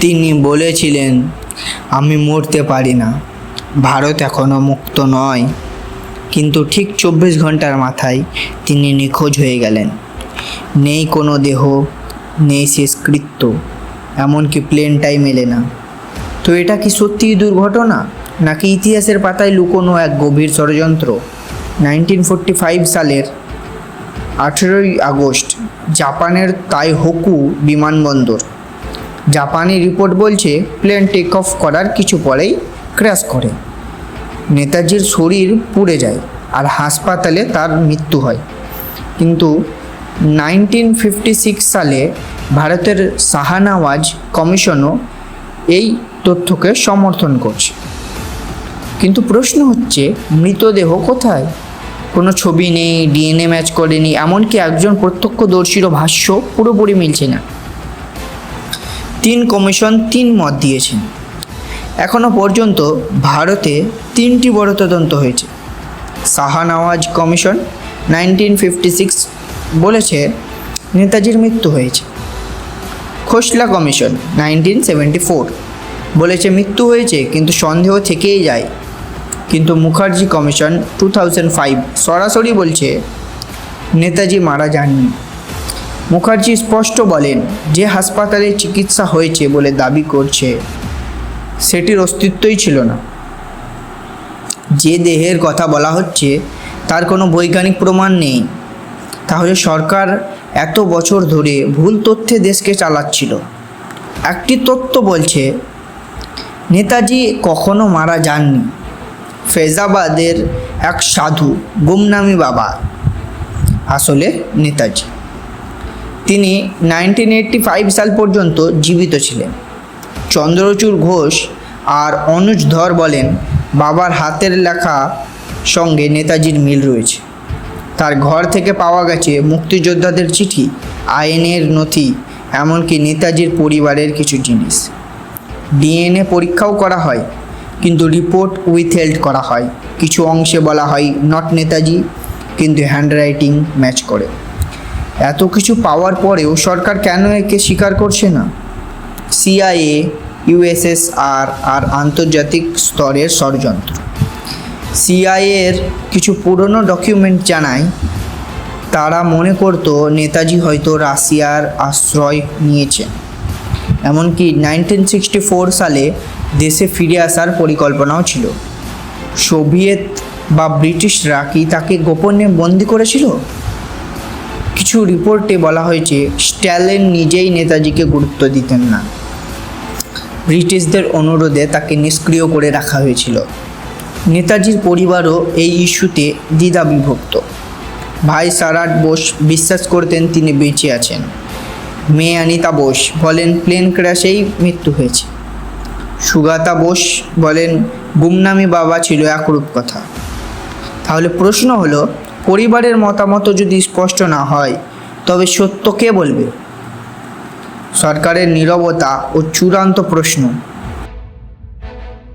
তিনি বলেছিলেন, আমি মরতে পারি না। ভারত এখনও মুক্ত নয়। কিন্তু ঠিক চব্বিশ ঘণ্টার মাথায় তিনি নিখোঁজ হয়ে গেলেন। নেই কোনো দেহ, নেই শেষকৃত্য, এমনকি প্লেনটাই মেলে না। তো এটা কি সত্যিই দুর্ঘটনা, নাকি ইতিহাসের পাতায় লুকোনো এক গভীর ষড়যন্ত্র? নাইনটিন ফোরটি ফাইভ সালের আঠেরোই আগস্ট, জাপানের তাই তাইহোকু বিমানবন্দর। জাপানি রিপোর্ট বলছে, প্লেন টেক অফ করার কিছু পরেই ক্র্যাশ করে। নেতাজির শরীর পুড়ে যায় আর হাসপাতালে তার মৃত্যু হয়। কিন্তু নাইনটিন ফিফটি সিক্স সালে ভারতের শাহানাওয়াজ কমিশনও এই তথ্যকে সমর্থন করছে। কিন্তু প্রশ্ন হচ্ছে, মৃতদেহ কোথায়? কোনো ছবি নেই, ডিএনএ ম্যাচ করেনি, এমনকি একজন প্রত্যক্ষদর্শীরও ভাষ্য পুরোপুরি মিলছে না। তিন কমিশন তিন মত দিয়েছেন এখনও পর্যন্ত ভারতে তিনটি বড় তদন্ত হয়েছে। Shahnawaz commission nineteen fifty six বলেছে নেতাজির মৃত্যু হয়েছে। Khosla commission nineteen seventy four বলেছে মৃত্যু হয়েছে, কিন্তু সন্দেহ থেকেই যায়। কিন্তু Mukherjee commission two thousand five সরাসরি বলছে, নেতাজি মারা যাননি। মুখার্জি স্পষ্ট বলেন, যে হাসপাতালে চিকিৎসা হয়েছে বলে দাবি করছে, সেটির অস্তিত্বই ছিল না। যে দেহের কথা বলা হচ্ছে, তার কোনো বৈজ্ঞানিক প্রমাণ নেই। তাহলে সরকার এত বছর ধরে ভুল তথ্যে দেশকে চালাচ্ছিল। একটি তথ্য বলছে, নেতাজি কখনো মারা যাননি। ফেজাবাদের এক সাধু, গুমনামি বাবা। আসলে নেতাজি। তিনি নাইনটিন এইটটি ফাইভ সাল পর্যন্ত জীবিত ছিলেন। চন্দ্রচূড় ঘোষ আর অনুজ ধর বলেন, বাবার হাতের লেখা সঙ্গে নেতাজির মিল রয়েছে। তার ঘর থেকে পাওয়া গেছে মুক্তিযোদ্ধাদের চিঠি, আইনের নথি, এমনকি নেতাজির পরিবারের কিছু জিনিস। ডিএনএ পরীক্ষাও করা হয়, কিন্তু রিপোর্ট উইথহেল্ড করা হয়। কিছু অংশে বলা হয়, নট নেতাজি কিন্তু হ্যান্ডরাইটিং ম্যাচ করে। এত কিছু পাওয়ার পরেও সরকার কেন একে স্বীকার করছে না? সিআইএ ইউএসএসআর আর আন্তর্জাতিক স্তরের ষড়যন্ত্র। সিআইএর কিছু পুরনো ডকুমেন্ট জানায়, তারা মনে করতো নেতাজি হয়তো রাশিয়ার আশ্রয় নিয়েছেন। এমনকি নাইনটিন সিক্সটি ফোর সালে দেশে ফিরে আসার পরিকল্পনাও ছিল। সোভিয়েত বা ব্রিটিশরা কি তাকে গোপনে বন্দি করেছিল? কিছু রিপোর্টে বলা হয়েছে, স্ট্যালিন নিজেই নেতাজিকে গুরুত্ব দিতেন না। ব্রিটিশদের অনুরোধে তাকে নিষ্ক্রিয় করে রাখা হয়েছিল। নেতাজির পরিবারও এই ইস্যুতে দ্বিধা বিভক্ত ভাই সারাট বোস বিশ্বাস করতেন তিনি বেঁচে আছেন। মেয়ে অনিতা বোস বলেন, প্লেন ক্র্যাশেই মৃত্যু হয়েছে। সুগাতা বোস বলেন, গুমনামি বাবা ছিল একরূপ কথা তাহলে প্রশ্ন হলো পরিবারের মতামত যদি স্পষ্ট না হয়, তবে সত্য কে বলবে? সরকারের নীরবতা ও চূড়ান্ত প্রশ্ন।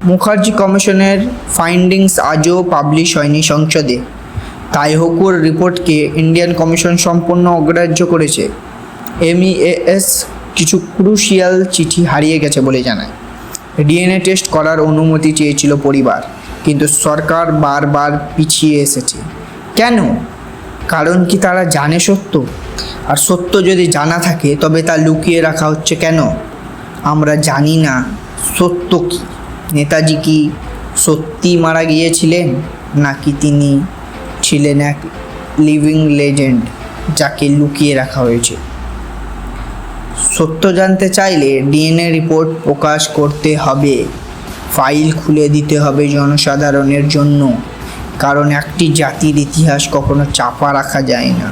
মুখার্জি কমিশনের ফাইন্ডিংস আজও পাবলিশ হয়নি সংসদে। তাইহকুর রিপোর্টকে ইন্ডিয়ান কমিশন সম্পূর্ণ অগ্রাহ্য করেছে। এমইএএস কিছু ক্রুশিয়াল চিঠি হারিয়ে গেছে বলে জানায়। ডিএনএ টেস্ট করার অনুমতি চেয়েছিল পরিবার, কিন্তু সরকার বারবার পিছিয়ে এসেছে। কেন? কারণ কি তারা জানে সত্য? আর সত্য যদি জানা থাকে, তবে তা লুকিয়ে রাখা হচ্ছে কেন? আমরা জানি না। সত্য কি? নেতাজি কি সত্যি মারা গিয়েছিলেন? নাকি তিনি ছিলেন এক লিভিং লেজেন্ড যাকে লুকিয়ে রাখা হয়েছে? সত্য জানতে চাইলে ডিএনএ রিপোর্ট প্রকাশ করতে হবে। ফাইল খুলে দিতে হবে জনসাধারণের জন্য। কারণ একটি জাতির ইতিহাস কখনো চাপা রাখা যায় না।